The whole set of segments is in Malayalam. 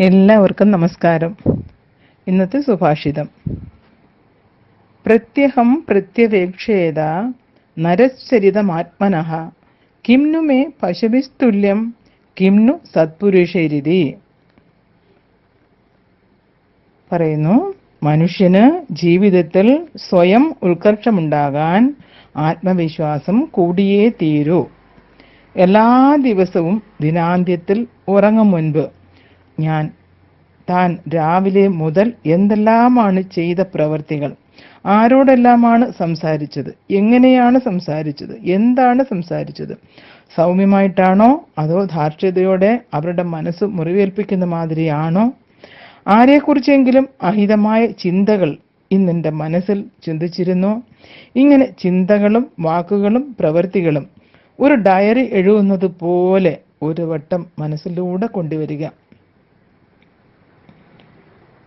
എല്ലാവർക്കും നമസ്കാരം. ഇന്നത്തെ സുഭാഷിതം. പ്രത്യഹം പ്രത്യവേക്ഷേത നരശ്ചരിതമാത്മന. കിം നു മേ പശുവിസ്തുല്യം കിം നു സത്പുരുഷരിതി. പറയുന്നു മനുഷ്യന് ജീവിതത്തിൽ സ്വയം ഉത്കർഷമുണ്ടാകാൻ ആത്മവിശ്വാസം കൂടിയേ തീരൂ. എല്ലാ ദിവസവും ദിനാന്ത്യത്തിൽ ഉറങ്ങും മുൻപ് ഞാൻ. താൻ രാവിലെ മുതൽ എന്തെല്ലാമാണ് ചെയ്ത പ്രവർത്തികൾ? ആരോടെല്ലാമാണ് സംസാരിച്ചത്? എങ്ങനെയാണ് സംസാരിച്ചത്? എന്താണ് സംസാരിച്ചത്? സൗമ്യമായിട്ടാണോ അതോ ധാർഷ്ട്യതയോടെ അവരുടെ മനസ്സ് മുറിവേൽപ്പിക്കുന്ന മാതിരിയാണോ? ആരെക്കുറിച്ചെങ്കിലും അഹിതമായ ചിന്തകൾ ഇന്നെന്റെ മനസ്സിൽ ചിന്തിച്ചിരുന്നോ? ഇങ്ങനെ ചിന്തകളും വാക്കുകളും പ്രവൃത്തികളും ഒരു ഡയറി എഴുതുന്നത് പോലെ ഒരു വട്ടം മനസ്സിലൂടെ കൊണ്ടുവരിക.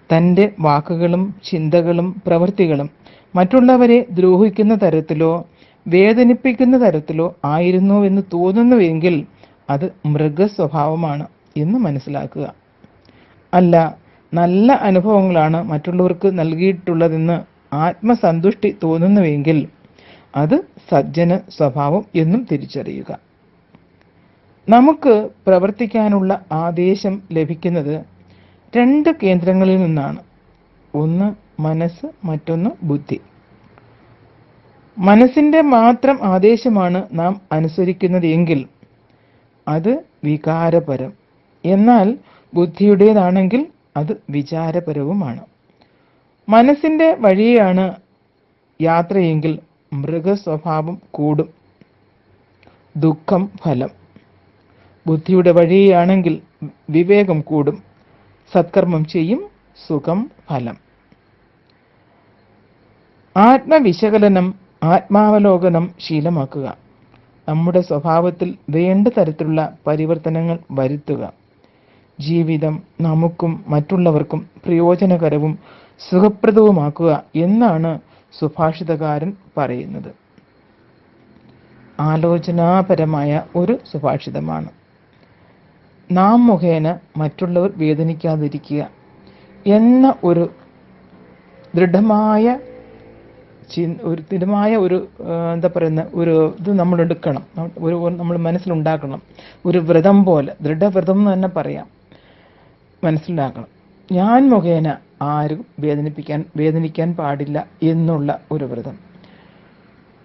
തന്റെ വാക്കുകളും ചിന്തകളും പ്രവൃത്തികളും മറ്റുള്ളവരെ ദ്രോഹിക്കുന്ന തരത്തിലോ വേദനിപ്പിക്കുന്ന തരത്തിലോ ആയിരുന്നു എന്ന് തോന്നുന്നുവെങ്കിൽ അത് മൃഗസ്വഭാവമാണ് എന്ന് മനസ്സിലാക്കുക. അല്ല നല്ല അനുഭവങ്ങളാണ് മറ്റുള്ളവർക്ക് നൽകിയിട്ടുള്ളതെന്ന് ആത്മസന്തുഷ്ടി തോന്നുന്നുവെങ്കിൽ അത് സജ്ജന സ്വഭാവം എന്നും തിരിച്ചറിയുക. നമുക്ക് പ്രവർത്തിക്കാനുള്ള ആദേശം ലഭിക്കുന്നത് രണ്ട് കേന്ദ്രങ്ങളിൽ നിന്നാണ്. ഒന്ന് മനസ്സ് മറ്റൊന്ന് ബുദ്ധി. മനസ്സിന്റെ മാത്രം ആദേശമാണ് നാം അനുസരിക്കുന്നത് എങ്കിൽ അത് വികാരപരം. എന്നാൽ ബുദ്ധിയുടേതാണെങ്കിൽ അത് വിചാരപരവുമാണ്. മനസ്സിന്റെ വഴിയാണ് യാത്രയെങ്കിൽ മൃഗസ്വഭാവം കൂടും. ദുഃഖം ഫലം. ബുദ്ധിയുടെ വഴിയാണെങ്കിൽ വിവേകം കൂടും. സത്കർമ്മം ചെയ്യും സുഖം ഫലം. ആത്മവിശകലനം ആത്മാവലോകനം ശീലമാക്കുക. നമ്മുടെ സ്വഭാവത്തിൽ വേണ്ട തരത്തിലുള്ള പരിവർത്തനങ്ങൾ വരുത്തുക. ജീവിതം നമുക്കും മറ്റുള്ളവർക്കും പ്രയോജനകരവും സുഖപ്രദവുമാക്കുക എന്നാണ് സുഭാഷിതകാരൻ പറയുന്നത്. ആലോചനാപരമായ ഒരു സുഭാഷിതമാണ്. നാം മുഖേന മറ്റുള്ളവർ വേദനിക്കാതിരിക്കുക എന്ന ഒരു ദൃഢമായ ചി ഒരു ദൃഢമായ ഒരു എന്താ പറയുന്ന ഒരു ഇത് നമ്മൾ എടുക്കണം. ഒരു നമ്മൾ മനസ്സിലുണ്ടാക്കണം. ഒരു വ്രതം പോലെ ദൃഢവ്രതം എന്ന് തന്നെ പറയാം. മനസ്സിലാക്കണം. ഞാൻ മുഖേന ആരും വേദനിപ്പിക്കാൻ വേദനിക്കാൻ പാടില്ല എന്നുള്ള ഒരു വ്രതം.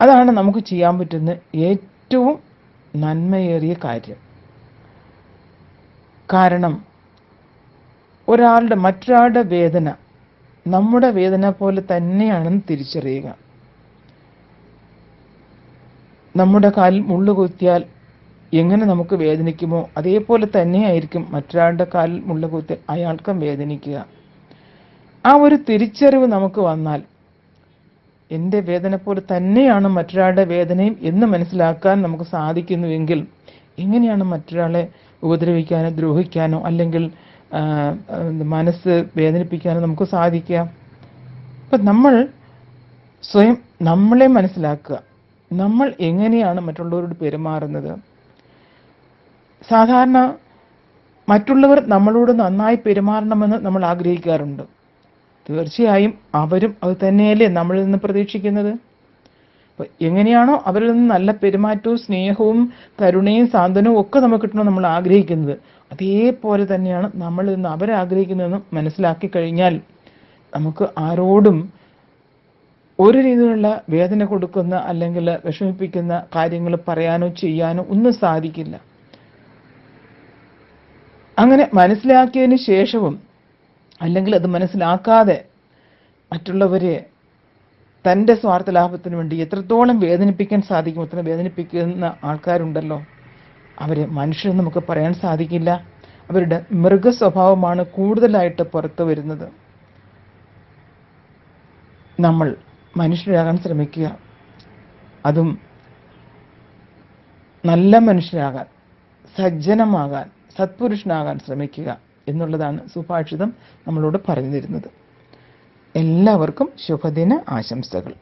അതാണ് നമുക്ക് ചെയ്യാൻ പറ്റുന്ന ഏറ്റവും നന്മയേറിയ കാര്യം. കാരണം ഒരാളുടെ മറ്റൊരാളുടെ വേദന നമ്മുടെ വേദന പോലെ തന്നെയാണെന്ന് തിരിച്ചറിയുക. നമ്മുടെ കാലിൽ മുള്ളു കുത്തിയാൽ എങ്ങനെ നമുക്ക് വേദനിക്കുമോ അതേപോലെ തന്നെയായിരിക്കും മറ്റൊരാളുടെ കാലിൽ മുള്ളു കുത്തി അയാൾക്കും വേദനിക്കുക. ആ ഒരു തിരിച്ചറിവ് നമുക്ക് വന്നാൽ എന്റെ വേദന പോലെ തന്നെയാണ് മറ്റൊരാളുടെ വേദനയും എന്ന് മനസ്സിലാക്കാൻ നമുക്ക് സാധിക്കുന്നുവെങ്കിൽ എങ്ങനെയാണ് മറ്റൊരാളെ ഉപദ്രവിക്കാനോ ദ്രോഹിക്കാനോ അല്ലെങ്കിൽ മനസ്സ് വേദനിപ്പിക്കാനോ നമുക്ക് സാധിക്കുക. അപ്പം നമ്മൾ സ്വയം നമ്മളെ മനസ്സിലാക്കുക. നമ്മൾ എങ്ങനെയാണ് മറ്റുള്ളവരോട് പെരുമാറുന്നത്? സാധാരണ മറ്റുള്ളവർ നമ്മളോട് നന്നായി പെരുമാറണമെന്ന് നമ്മൾ ആഗ്രഹിക്കാറുണ്ട്. തീർച്ചയായും അവരും അത് തന്നെയല്ലേ നമ്മളിൽ നിന്ന് പ്രതീക്ഷിക്കുന്നത്? എങ്ങനെയാണോ അവരിൽ നിന്ന് നല്ല പെരുമാറ്റവും സ്നേഹവും കരുണയും സാന്ത്വനവും ഒക്കെ നമുക്ക് കിട്ടണം നമ്മൾ ആഗ്രഹിക്കുന്നത്. അതേപോലെ തന്നെയാണ് നമ്മൾ നിന്ന് അവരാഗ്രഹിക്കുന്നതെന്ന് മനസ്സിലാക്കി കഴിഞ്ഞാൽ നമുക്ക് ആരോടും ഒരു രീതിയിലുള്ള വേദന കൊടുക്കുന്ന അല്ലെങ്കിൽ വിഷമിപ്പിക്കുന്ന കാര്യങ്ങൾ പറയാനോ ചെയ്യാനോ ഒന്നും സാധിക്കില്ല. അങ്ങനെ മനസ്സിലാക്കിയതിന് ശേഷവും അല്ലെങ്കിൽ അത് മനസ്സിലാക്കാതെ മറ്റുള്ളവരെ തന്റെ സ്വാർത്ഥ ലാഭത്തിന് വേണ്ടി എത്രത്തോളം വേദനിപ്പിക്കാൻ സാധിക്കും അത്ര വേദനിപ്പിക്കുന്ന ആൾക്കാരുണ്ടല്ലോ. അവരെ മനുഷ്യരെന്ന് നമുക്ക് പറയാൻ സാധിക്കില്ല. അവരുടെ മൃഗ സ്വഭാവമാണ് കൂടുതലായിട്ട് പുറത്തു വരുന്നത്. നമ്മൾ മനുഷ്യരാകാൻ ശ്രമിക്കുക. അതും നല്ല മനുഷ്യരാകാൻ സജ്ജനമാകാൻ സത്പുരുഷനാകാൻ ശ്രമിക്കുക എന്നുള്ളതാണ് സുഭാഷിതം നമ്മളോട് പറഞ്ഞു തരുന്നത് എല്ലാവർക്കും ശുഭദിന ആശംസകൾ.